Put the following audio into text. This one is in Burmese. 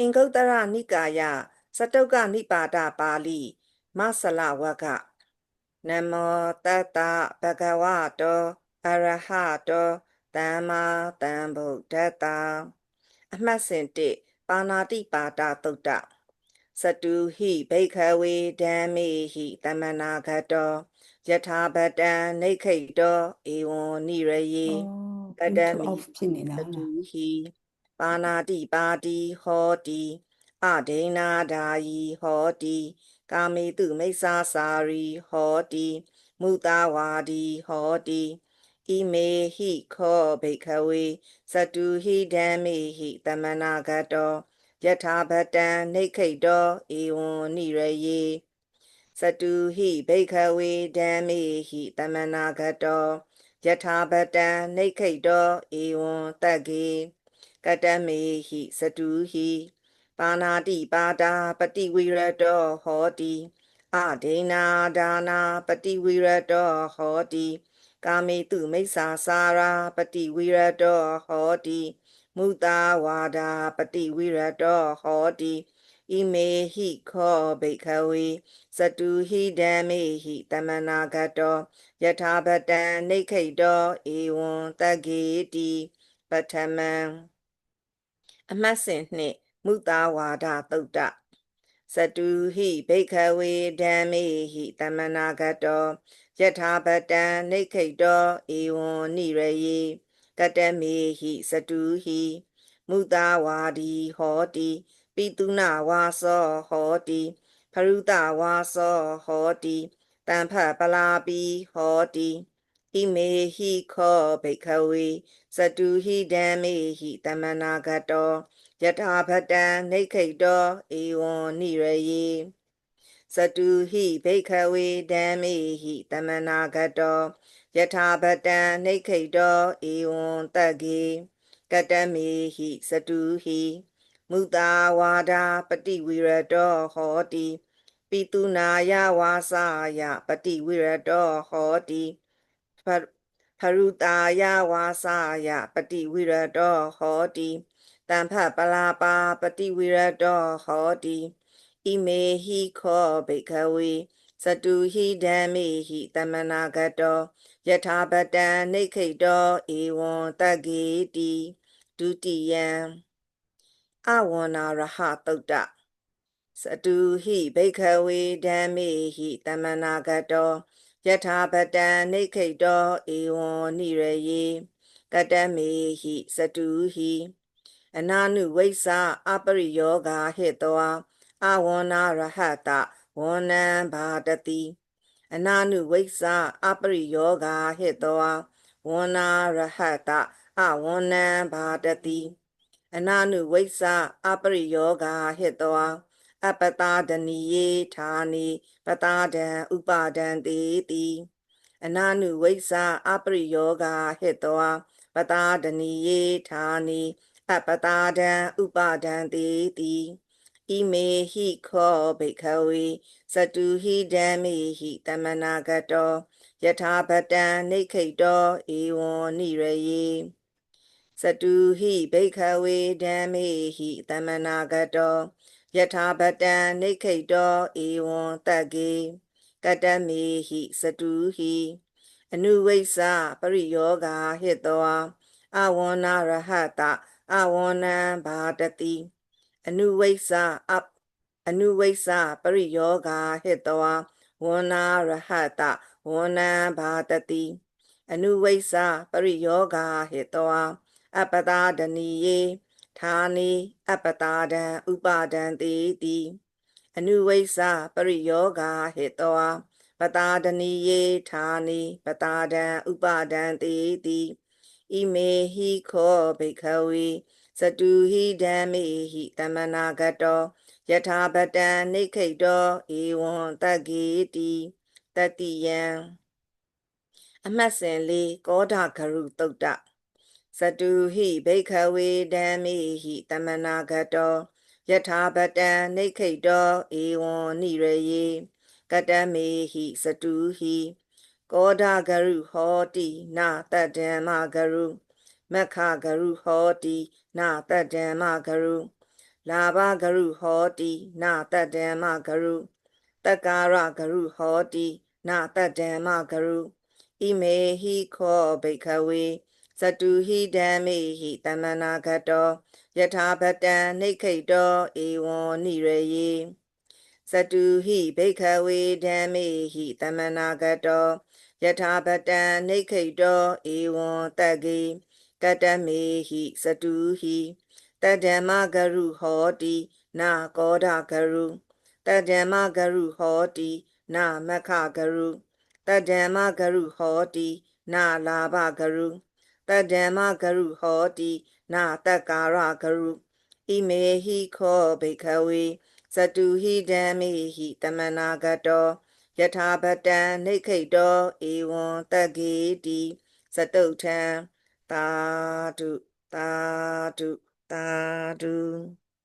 အင်္ဂုတ္တရနိကာယစတုကနိပါဒပါဠိမဆလဝကနမောတတ္တဗဂဝတောအရဟတောသမ္မာသမ္ဗုဒ္ဓတ္တအမှတ်စဉ်1ပါဏာတိပါဒသုတ်တစတုဟိဘိခဝေဓမ္မေဟိတမနာဂတောယထာပတံနေခိတ်တောဧဝံနိရယေကတမိ off ဖြစ်နေသလားတုဟိ ပါဏာတိပါတိဟောတိအဒိနာဒာယီဟောတိကာမေတုမိစ္ဆာစာရီဟောတိမုတာဝါဒီဟောတိဣမေဟိခောဘိခဝေသတုဟိဓမ္မေဟိတမနာဂတောယထာဘတံနေခိတ်တောဧဝံနိရယေသတုဟိဘိခဝေဓမ္မေဟိတမနာဂတောယထာပတံနေခိတ်တောဧဝံတက္ကေကတမေဟိစတုဟိပါဏာတိပါဒာပတိဝိရတောဟောတိအဒိနာဒါနာပတိဝိရတောဟောတိကာမေတုမိစ္ဆာစာရာပတိဝိရတောဟောတိမုတာဝါဒာပတိဝိရတောဟောတိဣမေဟိခောဘိခဝေစတုဟိဓမ္မေဟိတမနာဂတောယထာပတံနေခိတ်တောဧဝံတက္ကေတိပထမံ အမှတ်စဉ်နှင့်မုတာဝါဒသုတ်တစတုဟိဘိခဝေဓမ္မေဟိတမနာဂတောယထာပတံနေခိတ်တောဧဝံနိရယေကတမေဟိစတုဟိမုတာဝါဒီဟောတိပိတုနာဝါစောဟောတိဖရုတဝါစောဟောတိတံဖပလာပိဟောတိဣ မေဟိခောဘိခဝေစတုဟိဓမ္မေဟိတမနာဂတောယထာဖတံနေခိတ်တောဧဝံနိရယေစတုဟိဘိခဝေဓမ္မေဟိတမနာဂတောယထာဖတံနေခိတ်တောဧဝံတက္ကေကတမေဟိစတုဟိမုတာဝါဒာပတိဝိရတောဟောတိပိတုနာယဝါစာယပတိဝိရတောဟောတိ ဖဖရုတာယဝါစာယပတိဝိရတောဟောတိတံဖပလာပါပတိဝိရတောဟောတိဣမေဟိခောဘိခဝေစတုဟိဓမ္မေဟိတမနာဂတောယထာပတံနေခိတ်တောဧဝံတက္ကေတိဒုတိယံအဝန္နာရဟတုတ်တစတုဟိဘိခဝေဓမ္မေဟိတမနာဂတော ယထာပတံနေခိတ်တောဧဝံနိရယေကတမေဟိစတုဟိအနာနုဝိသအပရိယောဂာဟိတောအဝန္နာရဟတဝန္နံဘာတတိအနာနုဝိသအပရိယောဂာဟိတောဝန္နာရဟတအဝန္နံဘာတတိအနာနုဝိသအပရိယောဂာဟိတော အပတာဒနီယေဌာနိပတာဒံဥပါဒံတေတိအနာနုဝိသအပရိယောဂာဟိတောပတာဒနီယေဌာနိအပတာဒံဥပါဒံတေတိဣမေဟိခောဘိခဝေစတုဟိဓမ္မေဟိတမနာဂတောယထာပတံနေခိတ်တောဧဝံနိရယေစတုဟိဘိခဝေဓမ္မေဟိတမနာဂတော ယထာပတံနေခိတ်တောဧဝံတက္ကေကတမေဟိစတုဟိအနုဝိသပရိယောဂာဟိတောအဝန္နာရဟတအဝန္နံဘာတတိအနုဝိသအအနုဝိသပရိယောဂာဟိတောဝန္နာရဟတဝန္နံဘာတတိအနုဝိသပရိယောဂာဟိတောအပတာဒနီယေ ဌာနိအပတာဒံဥပါဒံတေတိအနုဝိသပရိယောဂာဟိတောပတာဒနီယေဌာနိပတာဒံဥပါဒံတေတိဣမေဟိခောဘိခဝေစတုဟိဓမ္မေဟိတမနာဂတောယထာပတံနေခိတ်တောဧဝံတက္ကေတိတတိယံအမှတ်စဉ်လေးကောဒဂရုတုတ်တ စတုဟိဘိခဝေဓမ္မေဟိတမနာဂတောယထာပတံနေခိတ်တောဧဝံနိရယေကတမေဟိစတုဟိကောဒဂရုဟောတိနာတတ္တမဂရုမက္ခဂရုဟောတိနာတတ္တမဂရုလာဘဂရုဟောတိနာတတ္တမဂရုတက္ကာရဂရုဟောတိနာတတ္တမဂရုဣမေဟိခောဘိက္ခဝေ သတုဟိဓမ္မေဟိတမနာဂတောယထာပတံနိခိတောဧဝံနိရယေသတုဟိဘိက္ခဝေဓမ္မေဟိတမနာဂတောယထာပတံနိခိတောဧဝံတဂ္ဂေကတမေဟိသတုဟိတတ္တမဂရုဟောတိနာကောဒဂရုတတ္တမဂရုဟောတိနာမခဂရုတတ္တမဂရုဟောတိနာလာဘဂရု တတ္တမဂရုဟောတိနာတက္ကာရဂရုဣမေဟိခောဘိက္ခဝေသတုဟိဓမ္မေဟိတမနာဂတောယထာပတံနိခိတောဧဝံတဂ္ဂေတိသတုထံသာဓုသာဓုသာဓု